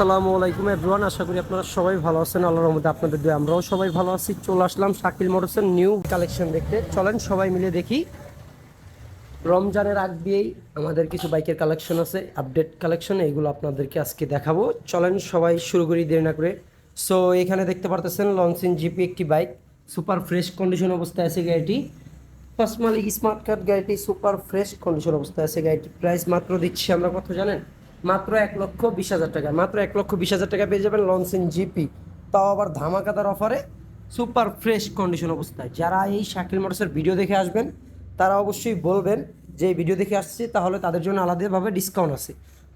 আসসালামু আলাইকুম এভরিওয়ান, আশা করি আপনারা সবাই ভালো আছেন। আল্লাহর রহমতে আপনাদের দিয়ে, আমরাও সবাই ভালো আছি। চলে আসলাম শাকিল মোটরসের নিউ কালেকশন দেখতে। চলেন সবাই মিলে দেখি। রমজানের আগ দিয়েই আমাদের কিছু বাইকের কালেকশন আছে, আপডেট কালেকশন এইগুলো আপনাদেরকে আজকে দেখাবো। চলেন সবাই শুরু করি, দেরি না করে। সো এখানে দেখতে পারতেছেন লঞ্চিন জিপি একটি বাইক সুপার ফ্রেশ কন্ডিশন অবস্থায় আছে গাড়িটি। মালিক স্মার্ট কার্ড গাড়িটি সুপার ফ্রেশ কন্ডিশন অবস্থায় আছে গাড়িটি। প্রাইস মাত্র দিচ্ছি আমরা কত জানেন? মাত্র এক লক্ষ বিশ হাজার টাকা, মাত্র এক লক্ষ বিশ হাজার টাকা পেয়ে যাবেন লঞ্চিন জিপি তাও আবার ধামাকাদার অফারে সুপার ফ্রেশ কন্ডিশন অবস্থায়। যারা এই শাকিল মোটরসের ভিডিও দেখে আসবেন, তারা অবশ্যই বলবেন যে ভিডিও দেখে আসছে, তাহলে তাদের জন্য আলাদাভাবে ডিসকাউন্ট আছে।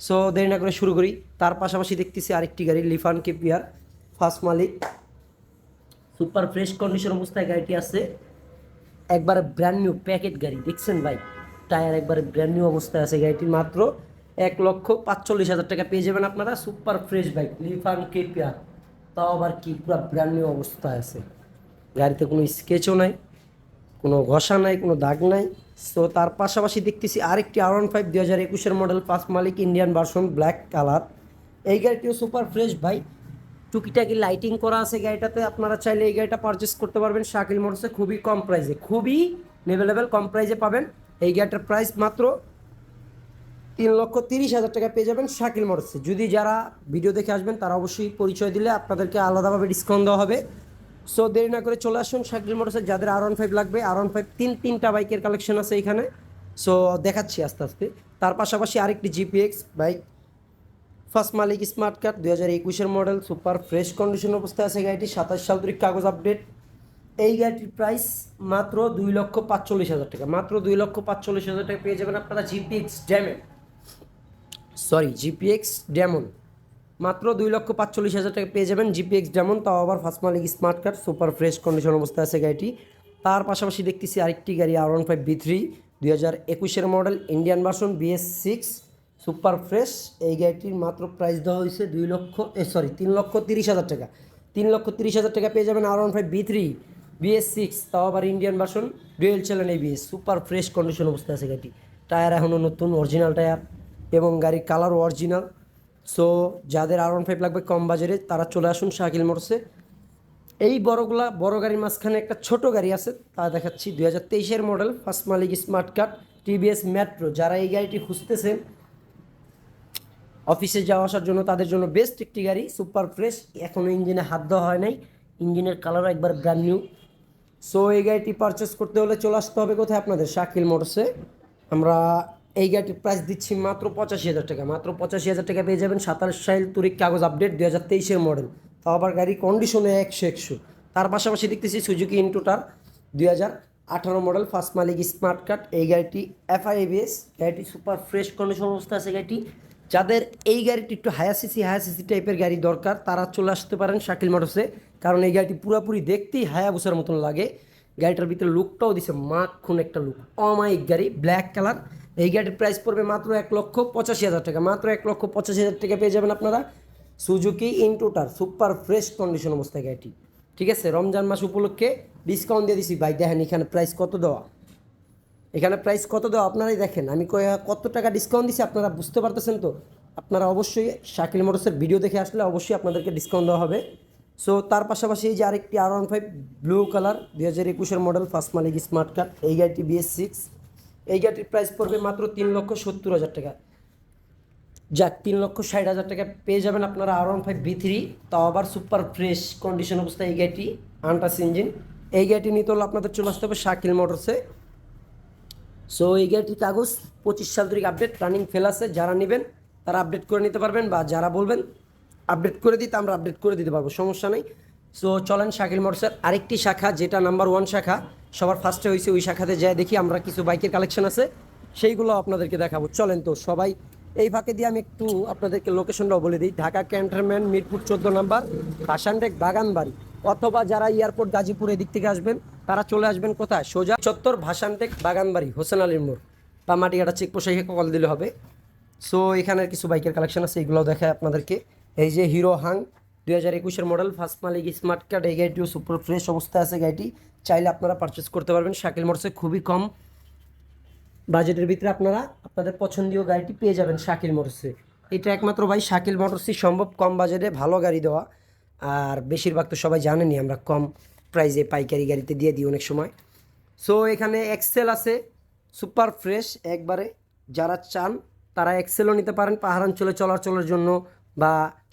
সো দেরি না করে শুরু করি। তার পাশাপাশি দেখতেছি আরেকটি গাড়ি লিফান কেপিয়ার ফার্স্ট মালিক। সুপার ফ্রেশ কন্ডিশন অবস্থায় গাড়িটি আছে। একবারে ব্র্যান্ড নিউ প্যাকেট গাড়ি, দেখছেন ভাই? টায়ার একবারে ব্র্যান্ড নিউ অবস্থায় আছে গাড়িটি মাত্র এক লক্ষ পাঁচচল্লিশ হাজার টাকা পেয়ে যাবেন আপনারা। Super fresh bike, Lifan KPR তাও আবার কি পুরো ব্র্যান্ড নিউ অবস্থায় আছে। গাড়িতে কোনো স্কেচও নাই, কোনো ঘষা নাই, কোনো দাগ নাই। সো তার পাশাপাশি দেখতেছি আরেকটি আর ওয়ান ফাইভ দুই হাজার একুশের মডেল পাঁচ মালিক ইন্ডিয়ান ভার্সন ব্ল্যাক কালার এই গাড়িটিও সুপার ফ্রেশ ভাই। টুকিটাকি লাইটিং করা আছে গাড়িটাতে। আপনারা চাইলে এই গাড়িটা পারচেস করতে পারবেন। শাকিল মোটরসে খুবই কম প্রাইসে খুবই নেভেলেবেল কম প্রাইসে পাবেন। এই গাড়িটার প্রাইস মাত্র তিন লক্ষ তিরিশ হাজার টাকা পেয়ে যাবেন শাকিল মোটরসে যদি যারা ভিডিও দেখে আসবেন, তারা অবশ্যই পরিচয় দিলে আপনাদেরকে আলাদাভাবে ডিসকাউন্ট দেওয়া হবে। সো দেরি না করে চলে আসুন শাকিল মোটরসে যাদের আর ওয়ান ফাইভ লাগবে। আর ওয়ান ফাইভ তিন, তিনটা বাইকের কালেকশন আছে এখানে। সো দেখাচ্ছি আস্তে আস্তে। তার পাশাপাশি আরেকটি জিপিএক্স বাইক। ফার্স্ট মালিক স্মার্ট কার্ড দু হাজার একুশের মডেল সুপার ফ্রেশ কন্ডিশন অবস্থায় আছে গাড়িটি, সাতাশ সাল তারিখ কাগজ আপডেট এই গাড়িটির প্রাইস মাত্র দুই লক্ষ পাঁচচল্লিশ হাজার টাকা। মাত্র দুই লক্ষ পাঁচচল্লিশ হাজার টাকা পেয়ে যাবেন আপনারা GPX Demon sorry GPX Demon মাত্র দুই লক্ষ পাঁচচল্লিশ হাজার টাকা পেয়ে যাবেন জিপিএক্স ডেমন তাও আবার ফার্স্ট মালিক smart card super fresh condition অবস্থায় আছে গাড়িটি। তার পাশাপাশি দেখতেছি আরেকটি গাড়ি R one five V three দুই হাজার একুশের model Indian version BS six super fresh এই গাড়িটির মাত্র প্রাইস দেওয়া হয়েছে দুই লক্ষ, এ সরি তিন লক্ষ তিরিশ হাজার টাকা। তিন লক্ষ তিরিশ হাজার টাকা পেয়ে যাবেন R one five V three BS six তাও আবার Indian version dual channel ABS super fresh condition অবস্থায় আছে গাড়িটি। টায়ার এখনও নতুন অরিজিনাল টায়ার এবং গাড়ির কালারও অরিজিনাল সো যাদের আর ওয়ান ফাইভ লাগবে কম বাজারে তারা চলে আসুন শাকিল মোটরসে এই বড়গুলা, বড় গাড়ির মাঝখানে একটা ছোট গাড়ি আছে, তা দেখাচ্ছি। দুই হাজার তেইশের মডেল ফার্স্ট মালিক স্মার্ট কার্ড টিভিএস মেট্রো যারা এই গাড়িটি খুঁজতেছেন অফিসে যাওয়া আসার জন্য তাদের জন্য বেস্ট একটি গাড়ি সুপার ফ্রেশ এখনও ইঞ্জিনে হাত দেওয়া হয় নাই। ইঞ্জিনের কালার একবার ব্র্যান্ড নিউ সো এই গাড়িটি পারচেস করতে হলে চলে আসতে হবে কোথায় আপনাদের? শাকিল মোটরসে আমরা এই গাড়িটির প্রাইস দিচ্ছি মাত্র পঁচাশি হাজার টাকা। মাত্র পঁচাশি হাজার টাকা পেয়ে যাবেন সাতাশ সাইল তুরিক কাগজ আপডেট দুই হাজার তেইশের মডেল তাও আবার গাড়ি কন্ডিশনে একশো একশো। তার পাশাপাশি দেখতেছি সুজুকি ইন্টুটার দুই হাজার আঠারো মডেল ফার্স্ট মালিক স্মার্ট কার্ড এই গাড়িটি এফআইএবিএস গাড়িটি সুপার ফ্রেশ কন্ডিশন অবস্থা আছে গাড়িটি। যাদের এই গাড়িটি একটু হায়া সিসি হায়া সিসি টাইপের গাড়ি দরকার, তারা চলে আসতে পারেন শাকিল মোটরসে কারণ এই গাড়িটি পুরোপুরি দেখতেই হায়া বুসার মতন লাগে। গাড়িটার ভিতরে লুকটাও দিছে মাখন একটা লুক অমায়িক গাড়ি ব্ল্যাক কালার এই গাড়ির প্রাইস পড়বে মাত্র এক লক্ষ পঁচাশি হাজার টাকা। মাত্র এক লক্ষ পঁচাশি হাজার টাকা পেয়ে যাবেন আপনারা Suzuki Intruder super fresh condition অবস্থায় গাড়িটি। ঠিক আছে, রমজান মাস উপলক্ষে ডিসকাউন্ট দিয়ে দিছি। ভাই, দেখেন এখানে প্রাইস কত দেওয়া। এখানে প্রাইস কত দেওয়া? আপনারাই দেখেন। আমি কত টাকা ডিসকাউন্ট দিছি, আপনারা বুঝতে পারতেছেন তো? আপনারা অবশ্যই শাকিল মোটরসের ভিডিও দেখে আসলে অবশ্যই আপনাদেরকে ডিসকাউন্ট দেওয়া হবে। সো তার পাশাপাশি এই যে আরেকটি R one five blue colour দু হাজার একুশের মডেল ফার্স্ট মালিক স্মার্ট কার্ড এই গাড়িটি বিএস সিক্স এই গাড়িটির প্রাইস পড়বে মাত্র তিন লক্ষ সত্তর হাজার টাকা। যাক, তিন লক্ষ ষাট হাজার টাকা পেয়ে যাবেন আপনারা R one five V three তাও আবার সুপার ফ্রেশ কন্ডিশন অবস্থায় এই গাড়িটি আন্টাস ইঞ্জিন এই গাড়িটি নিতে হলে আপনাদের চলে আসতে হবে শাকিল মোটরসে সো এই গাড়িটির কাগজ পঁচিশ সাল তারিখ আপডেট রানিং ফেল আছে। যারা নেবেন, তারা আপডেট করে নিতে পারবেন বা যারা বলবেন আপডেট করে দিতে আমরা আপডেট করে দিতে পারব, সমস্যা নেই। সো চলেন শাকিল মোটরসের আরেকটি শাখা, যেটা নাম্বার ওয়ান শাখা। সবার ফার্স্টে হয়েছে ওই শাখাতে যায় দেখি আমরা কিছু বাইকের কালেকশন আছে। সেইগুলো আপনাদেরকে দেখাবো। চলেন তো সবাই, এই ফাঁকে দিয়ে আমি একটু আপনাদেরকে লোকেশনটাও বলে দিই। ঢাকা ক্যান্টনমেন্ট, মিরপুর চোদ্দ নাম্বার বাসানটেক বাগানবাড়ি। অথবা যারা এয়ারপোর্ট গাজীপুর এদিক থেকে আসবেন, তারা চলে আসবেন কোথায়? সোজা চত্বর ভাসানটেক বাগানবাড়ি, হোসেন আলীর মোড়। বা মাটিঘাটা চেক পোষাই কল দিলে হবে। সো এখানের কিছু বাইকের কালেকশন আছে এগুলো দেখায় আপনাদেরকে। এই যে হিরো হাং দুই হাজার একুশের মডেল, ফার্স্ট মালিক, স্মার্ট কার্ড, এই গাড়িটিও সুপার ফ্রেশ অবস্থায় আছে গাড়িটি। চাইলে আপনারা পারচেস করতে পারবেন। শাকিল মোটরসে খুবই কম বাজেটের ভিতরে আপনারা আপনাদের পছন্দীয় গাড়িটি পেয়ে যাবেন শাকিল মোটরসে। এটা একমাত্র ভাই, শাকিল মোটরসই সম্ভব। কম বাজেটে ভালো গাড়ি দেওয়া। আর বেশিরভাগ তো সবাই জানেনি আমরা কম প্রাইজে পাইকারি গাড়িতে দিয়ে দিই অনেক সময়। সো এখানে এক্সেল আছে, সুপার ফ্রেশ। একবারে যারা চান, তারা এক্সেলও নিতে পারেন। পাহাড়াঞ্চলে চলাচলের জন্য বা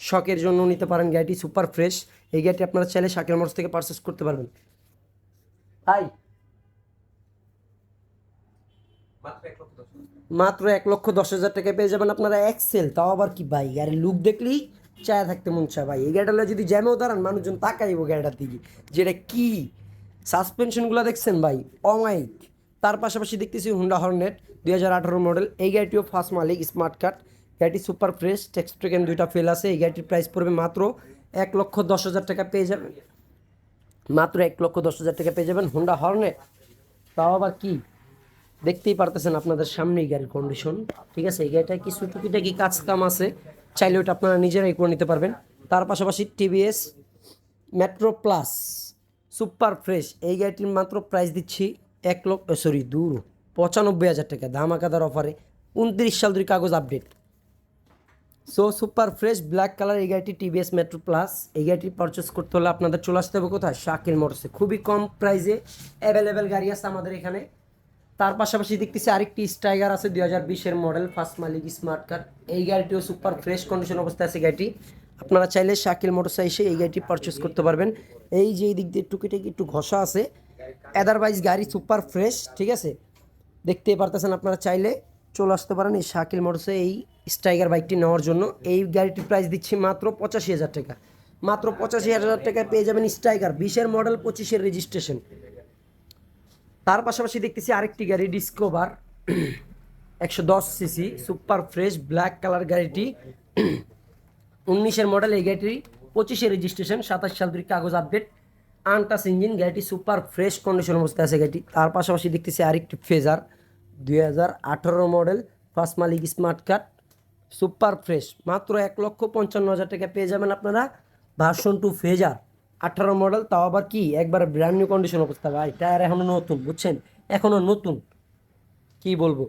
শখের জন্য নিতে পারেন গাড়িটি সুপার ফ্রেশ। এই গাড়িটি আপনারা চাইলে শাকিল মোটরস থেকে পারচেস করতে পারবেন। হাই মাত্র এক লক্ষ দশ হাজার। টাকা পেয়ে যাবেন আপনারা এক্সেল তাও আবার কি ভাই? গাড়ির লুক দেখলেই চায় থাকতে মন চায় ভাই। এই গাড়িটা যদি জ্যামেও দাঁড়ান মানুষজন তাকাইব গাড়িটার দিকে। যেটা কি? সাসপেনশনগুলো দেখছেন ভাই? অমাইক তার পাশাপাশি দেখতেছি হুন্ডা হর্নেট দুই হাজার আঠারো মডেল এই গাড়িটিও ফার্স্ট মালিক স্মার্ট কার্ড গাড়িটি সুপার ফ্রেশ টেক্স ট্রেকেন দুইটা ফেল আছে। এই গাড়িটির প্রাইস পড়বে মাত্র এক লক্ষ দশ হাজার টাকা পেয়ে যাবেন। মাত্র এক লক্ষ দশ হাজার টাকা পেয়ে যাবেন হুন্ডা হর্নে তাও আবার কি? দেখতেই পারতেছেন আপনাদের সামনে এই গাড়ির কন্ডিশন ঠিক আছে, এই গাড়িটায় কিছু টুকিটাকি কাজ কাম আছে। চাইলে ওটা আপনারা নিজেরাই করে নিতে পারবেন। তার পাশাপাশি TVS Metro plus super fresh. এই গাড়িটির মাত্র প্রাইস দিচ্ছি এক লক্ষ সরি দূর, পঁচানব্বই হাজার টাকা। ধামাকাদার অফারে উনত্রিশ সাল দুই কাগজ update so super fresh black colour এই গাড়িটি টিভিএস মেট্রো প্লাস এই গাড়িটি পারচেস করতে হলে আপনাদের চলে আসতে হবে কোথায়? শাকিল মোটরসে খুবই কম প্রাইসে অ্যাভেলেবেল গাড়ি আছে আমাদের এখানে। তার পাশাপাশি দেখতেছি আরেকটি স্ট্রাইগার আছে দুই হাজার বিশের মডেল ফার্স্ট মালিক স্মার্ট কার এই গাড়িটিও সুপার ফ্রেশ কন্ডিশন অবস্থায় আছে গাড়িটি আপনারা চাইলে শাকিল মোটরসে এসে এই গাড়িটি পারচেস করতে পারবেন। এই যে এই দিক দিয়ে টুকিটাকি একটু ঘষা আছে। অ্যাদারওয়াইজ গাড়ি সুপার ফ্রেশ ঠিক আছে? দেখতেই পারতেছেন আপনারা চাইলে চলে আসতে পারেন এই শাকিল মোটরসে এই স্ট্রাইগার বাইকটি নেওয়ার জন্য। এই গাড়িটির প্রাইস দিচ্ছি মাত্র পঁচাশি হাজার টাকা। মাত্র পঁচাশি হাজার টাকায় পেয়ে যাবেন স্ট্রাইকার, বিশের মডেল পঁচিশের রেজিস্ট্রেশন তার পাশাপাশি দেখতেছি আরেকটি গাড়ি ডিসকোভার একশো দশ CC super fresh black colour গাড়িটি। উনিশের মডেল এই গাড়িটি পঁচিশে রেজিস্ট্রেশন সাতাশ সাল দুই কাগজ আপডেট আনটাস ইঞ্জিন, গাড়িটি সুপার ফ্রেশ কন্ডিশন অবস্থায় আছে গাড়িটি। তার পাশাপাশি দেখতেছি আরেকটি ফেজার দুই হাজার আঠারো মডেল ফার্স্ট মালিক স্মার্ট কার্ড সুপার ফ্রেশ। মাত্র এক লক্ষ পঞ্চান্ন হাজার টাকা পেয়ে যাবেন আপনারা। ভার্সন টু ফেজার, আঠারো মডেল, তাও আবার কি? একবার ব্র্যান্ড নিউ কন্ডিশন অবস্থা ভাই টায়ার এখনও নতুন, বুঝছেন? এখনও নতুন। কি বলব?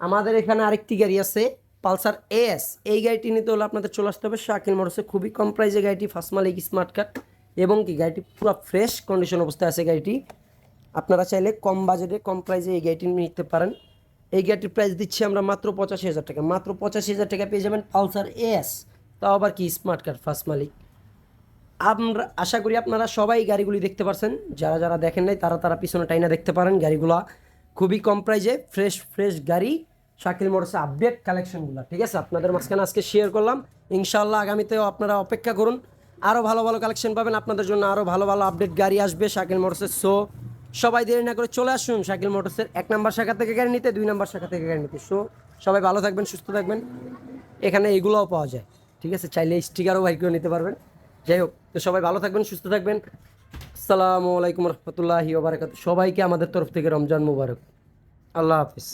আমাদের এখানে আরেকটি গাড়ি আছে, পালসার এস এই গাড়িটি নিতে হলে আপনাদের চলে আসতে হবে শাকিল মোটরসে। খুবই কম প্রাইসে গাড়িটি ফার্স্ট মালিক স্মার্ট কার্ড এবং কি, গাড়িটি পুরো ফ্রেশ কন্ডিশন অবস্থায় আছে গাড়িটি। আপনারা চাইলে কম বাজেটে কম প্রাইজে এই গাড়িটি নিতে পারেন। এই গাড়িটির প্রাইস দিচ্ছি আমরা মাত্র পঁচাশি হাজার টাকা। মাত্র পঁচাশি হাজার টাকা পেয়ে যাবেন পালসার এস তাও আবার কি স্মার্ট কার্ড ফার্স্ট মালিক। আমরা আশা করি আপনারা সবাই গাড়িগুলি দেখতে পারছেন। যারা যারা দেখেন নাই, তারা তারা পিছনে টাইনা দেখতে পারেন গাড়িগুলো। খুবই কম প্রাইজে ফ্রেশ ফ্রেশ গাড়ি শাকিল মোটরসে আপডেট কালেকশনগুলো ঠিক আছে? আপনাদের মাঝখানে আজকে শেয়ার করলাম। ইনশাআল্লাহ আগামীতেও আপনারা অপেক্ষা করুন। আরও ভালো ভালো কালেকশন পাবেন। আপনাদের জন্য আরও ভালো ভালো আপডেট গাড়ি আসবে শাকিল মোটরসের সো সবাই দেরি না করে চলে আসুন শাকিল মোটরসের এক নম্বর শাখা থেকে গাড়ি নিতে, দুই নম্বর শাখা থেকে গাড়ি নিতে। সো সবাই ভালো থাকবেন, সুস্থ থাকবেন। এখানে এগুলোও পাওয়া যায়, ঠিক আছে? চাইলে স্টিকারও বাইকেও নিতে পারবেন। যাই হোক, তো সবাই ভালো থাকবেন, সুস্থ থাকবেন। আসসালামু আলাইকুম রহমতুল্লাহি ওবরাকাত সবাইকে আমাদের তরফ থেকে রমজান মুবারক। আল্লাহ হাফিজ।